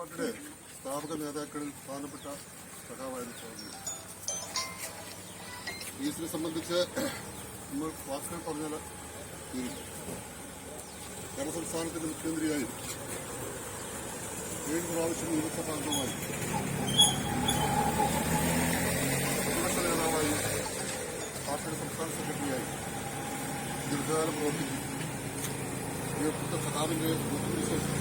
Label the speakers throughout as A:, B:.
A: പാർട്ടിയുടെ സ്ഥാപക നേതാക്കളിൽ പ്രധാനപ്പെട്ട സഖാവായിരുന്നു സ്വാമി ഫീസിനെ സംബന്ധിച്ച് നമ്മൾ വാക്കുകൾ പറഞ്ഞാൽ കേരള സംസ്ഥാനത്തിന്റെ മുഖ്യമന്ത്രിയായി ഏഴ് പ്രാവശ്യം നിയമസഭാംഗമായി പ്രതിപക്ഷ നേതാവായി പാർട്ടിയുടെ സംസ്ഥാന സെക്രട്ടറിയായി ദീർഘകാലം പ്രവർത്തിച്ചു. പ്രിയപ്പെട്ട സഖാവിന്റെ മൃത്യുവിശേഷം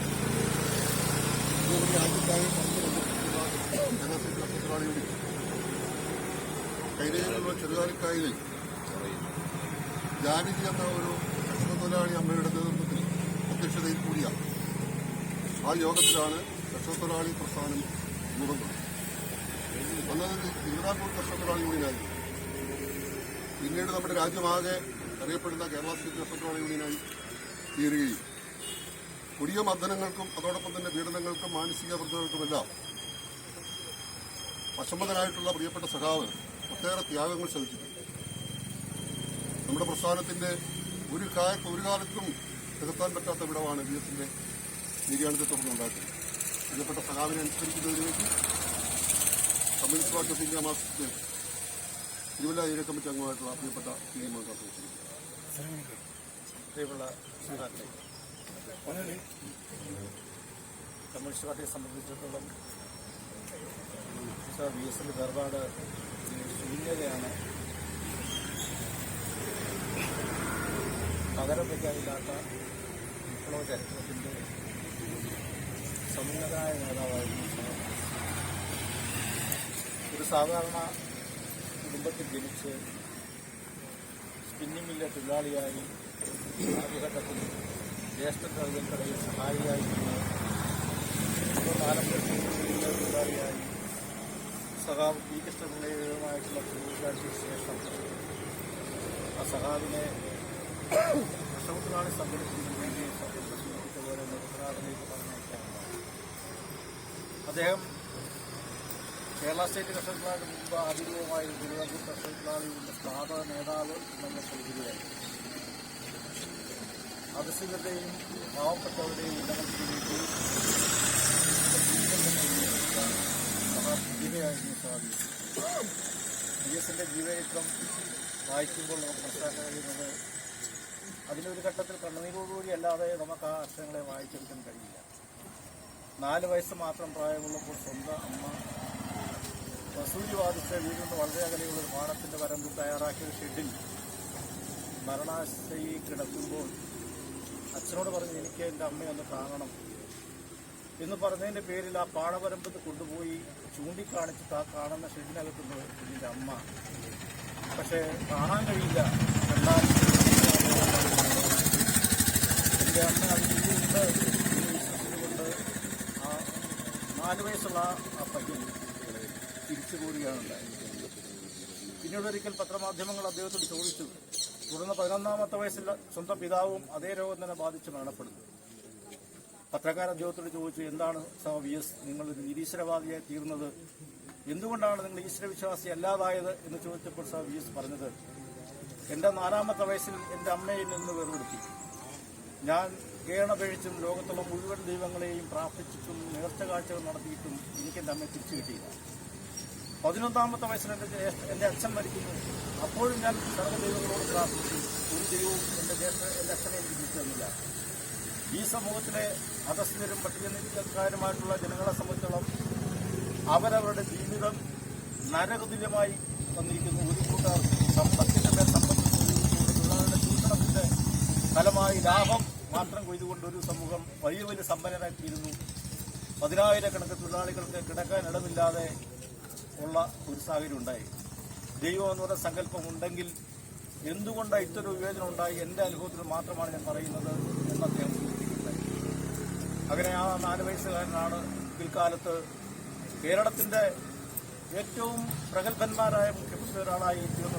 A: എന്ന ഒരു അമ്മയുടെ നേതൃത്വത്തിൽ അധ്യക്ഷതയിൽ കൂടിയ ആ യോഗത്തിലാണ് കർഷക പ്രസ്ഥാനം രൂപം വന്നത് തിരുവിതാംകൂർ കർഷക തൊഴിലാളി യൂണിയനായി പിന്നീട് നമ്മുടെ രാജ്യമാകെ അറിയപ്പെടുന്ന കേരള സ്റ്റേറ്റ് കർഷക തൊഴിലാളി യൂണിയനായി തീരുകയും കൊടിയ മർദ്ദനങ്ങൾക്കും അതോടൊപ്പം തന്നെ പീഡനങ്ങൾക്കും മാനസിക വൃദ്ധകൾക്കുമെല്ലാം വശംവദനായിട്ടുള്ള പ്രിയപ്പെട്ട സഖാവ് ഒട്ടേറെ ത്യാഗങ്ങൾ സഹിച്ചിട്ടുണ്ട്. നമ്മുടെ പ്രസ്ഥാനത്തിന്റെ ഒരു കാലത്ത് ഒരു കാലത്തും നികത്താൻ പറ്റാത്ത വിടവാണ് ബി എസിന്റെ നിര്യാണത്തെ തുടർന്ന് ഉണ്ടാക്കുന്നത് പ്രിയപ്പെട്ട സഖാവിനെ അനുസരിക്കുന്നതിലേക്ക് communist party of India Marxist Thiruvalla area committee അംഗമായിട്ടുള്ള പ്രിയപ്പെട്ട പി എം
B: പ്രിയമുള്ള സഖാക്കളെ കമ്മ്യൂണിസ്റ്റ് പാർട്ടിയെ സംബന്ധിച്ചിടത്തോളം വി എസ് എസിന്റെ വേർപാട് ശൂന്യതയാണ്. പകരം വയ്ക്കാനില്ലാത്ത വിപ്ലവ ചരിത്രത്തിന്റെ സമുന്നതായ നേതാവായിരുന്നു ഒരു സാധാരണ കുടുംബത്തിൽ ജനിച്ച് സ്പിന്നിംഗ് തൊഴിലാളിയായി ആദ്യഘട്ടത്തിൽ ജ്യേഷ്ഠ തൊഴിൽക്കടയിൽ സഹായിയായി നിന്ന് സഹാബ് പി കൃഷ്ണപിള്ളയുമായിട്ടുള്ള കൂടിക്കാഴ്ചയ്ക്ക് ശേഷം ആ സഹാബിനെ കർഷകത്തൊഴിലാളി സംഘടിപ്പിക്കുന്നതിന് പോലെ നിർത്തനാടിലേക്ക് പറഞ്ഞയക്കാനുണ്ട് അദ്ദേഹം കേരള സ്റ്റേറ്റ് കർഷകത്തൊഴിലാളി മുമ്പ് ആധിപത്യമായി തിരുവനന്തപുരം കർഷകത്തൊഴിലാളിയുടെ സ്ഥാപക നേതാവ് എന്നുള്ള സൗകര്യമായി അധസ്ഥിതരുടെയും പാവപ്പെട്ടവരുടെയും ഉന്നമനത്തിന് വേണ്ടി മഹാപ്രതിഭയായിരുന്നു സ്വാമി ബി എസിന്റെ ജീവചരിത്രം വായിക്കുമ്പോൾ നമുക്ക് മനസ്സിലാക്കാൻ കഴിയുന്നത് അതിലൊരു ഘട്ടത്തിൽ കണ്ണുനീരോടുകൂടി അല്ലാതെ നമുക്ക് ആ അക്ഷരങ്ങളെ വായിച്ചെടുക്കാൻ കഴിയില്ല. നാല് വയസ്സ് മാത്രം പ്രായമുള്ളപ്പോൾ സ്വന്തം അമ്മ വസൂരി ബാധിച്ച വീടിൽ നിന്ന് വളരെ അകലെയുള്ള ഒരു വരമ്പ് തയ്യാറാക്കിയ ഷെഡിൽ മരണാശയി കിടക്കുമ്പോൾ അച്ഛനോട് പറഞ്ഞു എനിക്ക് എന്റെ അമ്മയെ ഒന്ന് കാണണം. എന്ന് പറഞ്ഞതിന്റെ പേരിൽ ആ പാടവരമ്പത്ത് കൊണ്ടുപോയി ചൂണ്ടിക്കാണിച്ചിട്ട് ആ കാണുന്ന ഷെഡിനകത്തുനിന്ന് ഇതിന്റെ അമ്മ. പക്ഷേ കാണാൻ കഴിയില്ല. എന്നാൽ എന്റെ അമ്മ എന്ന് വിശ്വസിച്ചുകൊണ്ട് ആ നാല് വയസ്സുള്ള ആ പയ്യൻ തിരിച്ചു പോരുകയാണ് ഉണ്ടായത് പിന്നീട് ഒരിക്കൽ പത്രമാധ്യമങ്ങൾ അദ്ദേഹത്തോട് ചോദിച്ചു തുടർന്ന് പതിനൊന്നാമത്തെ വയസ്സിൽ സ്വന്തം പിതാവും അതേ രോഗം തന്നെ ബാധിച്ച് മരണപ്പെടുന്നു. പത്രക്കാരൻ അദ്ദേഹത്തോട് ചോദിച്ചു എന്താണ് സഹ വി എസ് നിങ്ങൾ നിരീശ്വരവാദിയായി തീർന്നത്. എന്തുകൊണ്ടാണ് നിങ്ങൾ ഈശ്വരവിശ്വാസി അല്ലാതായത്? എന്ന് ചോദിച്ചപ്പോൾ സഹ വി എസ് പറഞ്ഞത് എന്റെ നാലാമത്തെ വയസ്സിൽ എന്റെ അമ്മയിൽ നിന്ന് വേർപെടുത്തി. ഞാൻ കേണപേഴിച്ചും ലോകത്തുള്ള മുഴുവൻ ദൈവങ്ങളെയും പ്രാർത്ഥിച്ചിട്ടും നേർച്ച കാഴ്ചകൾ നടത്തിയിട്ടും എനിക്ക് എന്റെ അമ്മയെ തിരിച്ചു കിട്ടിയില്ല. പതിനൊന്നാമത്തെ വയസ്സിൽ എന്റെ എന്റെ അച്ഛൻ മരിക്കുന്നു. അപ്പോഴും ഞാൻ സർവദൈവങ്ങളോട് പ്രാർത്ഥിച്ചു. ഒരു ദൈവവും എന്റെ ജ്യേഷ്ഠ എന്റെ അച്ഛനെ എനിക്ക് തിരിച്ചു ഈ സമൂഹത്തിലെ അധസ്ഥിതരും പട്ടികനിരക്കാരുമായിട്ടുള്ള ജനങ്ങളെ സംബന്ധിച്ചോളം അവരവരുടെ ജീവിതം നരകതുല്യമായി വന്നിരിക്കുന്നു. ഒരു കൂട്ടർ സമ്പത്തിന്റെ മേൽ സമ്പത്ത് കൊയ്തുകൊണ്ട് തൊഴിലാളികളുടെ ചൂഷണത്തിന്റെ ഫലമായി ലാഭം മാത്രം കൊയ്തുകൊണ്ട് ഒരു സമൂഹം വലിയ വലിയ സമ്പന്നരാക്കിയിരുന്നു പതിനായിരക്കണക്കിന് തൊഴിലാളികൾക്ക് കിടക്കാൻ ഇടമില്ലാതെ ഉള്ള ഒരു സാഹചര്യം ഉണ്ടായി. ദൈവം എന്ന് പറഞ്ഞ സങ്കല്പം ഉണ്ടെങ്കിൽ എന്തുകൊണ്ടാണ് ഇത്തരം വിവേചനം ഉണ്ടായി? എന്റെ അനുഭവത്തിൽ മാത്രമാണ് ഞാൻ പറയുന്നത് എന്ന് അദ്ദേഹം അങ്ങനെ ആ നാല് വയസ്സുകാരനാണ് പിൽക്കാലത്ത് കേരളത്തിന്റെ ഏറ്റവും പ്രഗത്ഭന്മാരായ മുഖ്യമന്ത്രി ഒരാളായി തീർന്ന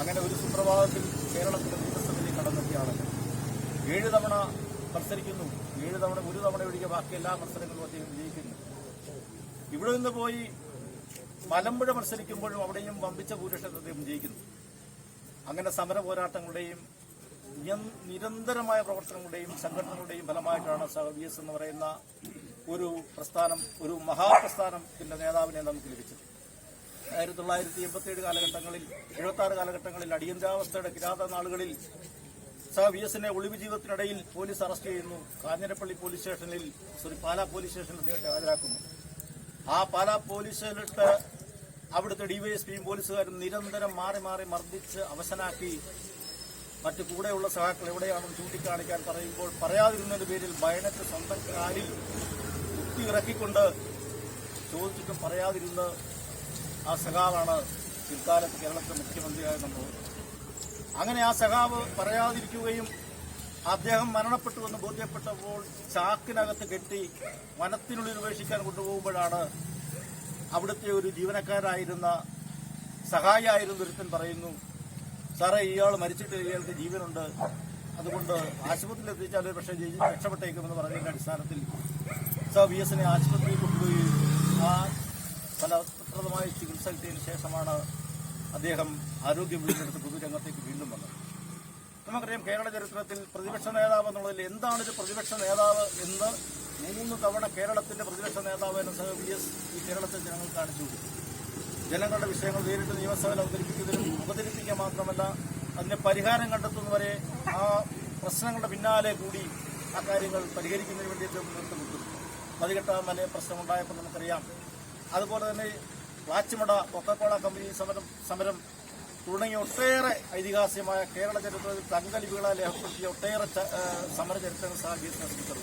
B: അങ്ങനെ ഒരു സുപ്രഭാതത്തിൽ കേരളത്തിന്റെ നിയമസഭയിലേക്ക് കടന്നെത്തിയ ആളല്ല ഏഴ് തവണ മത്സരിക്കുന്നു. ഏഴ് തവണ ഒരു തവണ ഒഴികെ ബാക്കി എല്ലാ മത്സരങ്ങളും അദ്ദേഹം വിജയിക്കുന്നു. ഇവിടെ നിന്ന് പോയി മലമ്പുഴ മത്സരിക്കുമ്പോഴും അവിടെയും വമ്പിച്ച ഭൂരിപക്ഷത്തിൽ വിജയിക്കുന്നു ജയിക്കുന്നു. അങ്ങനെ സമര പോരാട്ടങ്ങളുടെയും നിരന്തരമായ പ്രവർത്തനങ്ങളുടെയും സംഘടനകളുടെയും ഫലമായിട്ടാണ് വി എന്ന് പറയുന്ന ഒരു പ്രസ്ഥാനം ഒരു മഹാപ്രസ്ഥാനത്തിന്റെ നേതാവിനെ നമുക്ക് ലഭിച്ചത്. ആയിരത്തി തൊള്ളായിരത്തി എൺപത്തിയേഴ് കാലഘട്ടങ്ങളിൽ എഴുപത്തി ആറ് കാലഘട്ടങ്ങളിൽ അടിയന്തരാവസ്ഥയുടെ കിരാത നാളുകളിൽ സഹ വി എസിനെ ഒളിവ് ജീവിതത്തിനിടയിൽ പോലീസ് അറസ്റ്റ് ചെയ്യുന്നു. കാഞ്ഞിരപ്പള്ളി പോലീസ് സ്റ്റേഷനിൽ സോറി പാലാ പോലീസ് സ്റ്റേഷനിൽ അദ്ദേഹത്തെ ഹാജരാക്കുന്നു. ആ പാലാ പോലീസ് സ്റ്റേഷനിലിട്ട് അവിടുത്തെ ഡിവൈഎസ്പിയും പോലീസുകാരും നിരന്തരം മാറി മാറി മർദ്ദിച്ച് അവസനാക്കി മറ്റു കൂടെയുള്ള സഹാക്കൾ എവിടെയാണെന്ന് ചൂണ്ടിക്കാണിക്കാൻ പറയുമ്പോൾ പറയാതിരുന്നതിന്റെ പേരിൽ ബയനറ്റ് സ്വന്തം കാലിൽ കുത്തി ഇറക്കിക്കൊണ്ട് ചോദിച്ചിട്ടും പറയാതിരുന്ന് ആ സഖാവാണ് പിൽക്കാലത്ത് കേരളത്തിലെ മുഖ്യമന്ത്രിയായ അങ്ങനെ ആ സഖാവ് പറയാതിരിക്കുകയും അദ്ദേഹം മരണപ്പെട്ടുവെന്ന് ബോധ്യപ്പെട്ടപ്പോൾ ചാക്കിനകത്ത് കെട്ടി വനത്തിനുള്ളിൽ ഉപേക്ഷിക്കാൻ കൊണ്ടുപോകുമ്പോഴാണ് അവിടുത്തെ ഒരു ജീവനക്കാരായിരുന്ന സഹായിയായിരുന്ന ഒരുത്തൻ പറയുന്നു സാറേ ഇയാൾ മരിച്ചിട്ട് ഇയാൾക്ക് ജീവനുണ്ട്. അതുകൊണ്ട് ആശുപത്രിയിൽ എത്തിച്ചാൽ പക്ഷേ രക്ഷപ്പെട്ടേക്കുമെന്ന് പറഞ്ഞതിന്റെ അടിസ്ഥാനത്തിൽ സർ വി എസിനെ ആശുപത്രിയിൽ കൊണ്ടുപോയി ആ ഫലപ്രദമായ ചികിത്സ കിട്ടിയതിനു ശേഷമാണ് അദ്ദേഹം ആരോഗ്യം വീണ്ടെടുത്ത് പൊതുരംഗത്തേക്ക് വീണ്ടും വന്നത്. നമുക്കറിയാം കേരള ചരിത്രത്തിൽ പ്രതിപക്ഷ നേതാവ് എന്നുള്ളതിൽ എന്താണ് ഒരു പ്രതിപക്ഷ നേതാവ് എന്ന് മൂന്ന് തവണ കേരളത്തിന്റെ പ്രതിപക്ഷ നേതാവ് എന്ന വി എസ് ഈ കേരളത്തിൽ ജനങ്ങൾ കാണിച്ചു കൊടുത്തു. ജനങ്ങളുടെ വിഷയങ്ങൾ നേരിട്ട് നിയമസഭയിൽ അവതരിപ്പിക്കുന്നതിനും അവതരിപ്പിക്കുക മാത്രമല്ല അതിന് പരിഹാരം കണ്ടെത്തുന്നവരെ ആ പ്രശ്നങ്ങളുടെ പിന്നാലെ കൂടി ആ കാര്യങ്ങൾ പരിഹരിക്കുന്നതിന് വേണ്ടിയിട്ട് മുന്നോട്ട് നിൽക്കുന്നു മതികെട്ട മല പ്രശ്നമുണ്ടായപ്പോൾ നമുക്കറിയാം. അതുപോലെ തന്നെ പ്ലാച്ചിമട കൊക്കക്കോള കമ്പനി സമരം സമരം തുടങ്ങിയ ഒട്ടേറെ ഐതിഹാസികമായ കേരള ചരിത്രത്തിൽ തങ്കലിപികളാൽ ഏർപ്പെടുത്തിയ ഒട്ടേറെ സമര ചരിത്രങ്ങൾ സാഹചര്യത്തിൽ